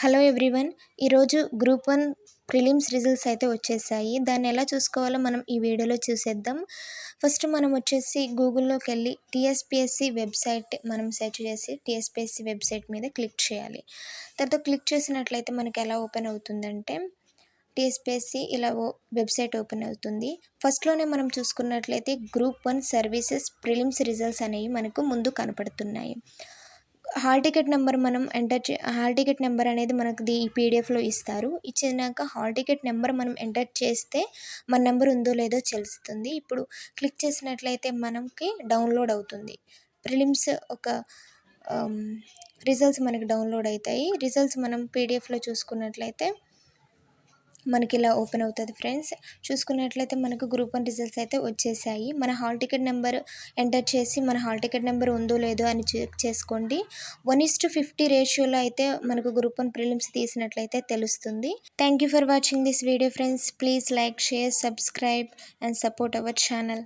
Hello everyone ఈరోజు group one prelims results అయితే వచ్చేసాయి. దాన్ని ఎలా చూసుకోవాలో మనం ఈ వీడియోలో చూసేద్దాం. ఫస్ట్ మనం వచ్చేసి గూగుల్లోకి వెళ్ళి టీఎస్పిఎస్సి వెబ్సైట్ మనం సెర్చ్ చేసి టీఎస్పిఎస్సి వెబ్సైట్ మీద క్లిక్ చేయాలి. తర్వాత క్లిక్ చేసినట్లయితే మనకి ఎలా ఓపెన్ అవుతుందంటే టీఎస్పిఎస్సి ఇలా వెబ్సైట్ ఓపెన్ అవుతుంది. ఫస్ట్లోనే మనం చూసుకున్నట్లయితే group one services prelims results అనేవి మనకు ముందు కనపడుతున్నాయి. హాల్ టికెట్ నెంబర్ మనం ఎంటర్ చే హాల్ టికెట్ నెంబర్ అనేది మనకు ఈ పీడిఎఫ్లో ఇస్తారు. ఇచ్చినాక హాల్ టికెట్ నెంబర్ మనం ఎంటర్ చేస్తే మన నెంబర్ ఉందో లేదో తెలుస్తుంది. ఇప్పుడు క్లిక్ చేసినట్లయితే మనకి డౌన్లోడ్ అవుతుంది. ప్రిలిమ్స్ ఒక రిజల్ట్స్ మనకి డౌన్లోడ్ అవుతాయి. రిజల్ట్స్ మనం పీడిఎఫ్లో చూసుకున్నట్లయితే మనకి ఇలా ఓపెన్ అవుతుంది ఫ్రెండ్స్. చూసుకున్నట్లయితే మనకు గ్రూప్ వన్ రిజల్ట్స్ అయితే వచ్చేసాయి. మన హాల్ టికెట్ నెంబర్ ఎంటర్ చేసి మన హాల్ టికెట్ నెంబర్ ఉందో లేదో అని చెక్ చేసుకోండి. వన్ ఇస్ టు ఫిఫ్టీ రేషియోలో అయితే మనకు గ్రూప్ వన్ ప్రిలిమ్స్ తీసినట్లయితే తెలుస్తుంది. Thank you for watching this video friends. Please like share subscribe and support our channel.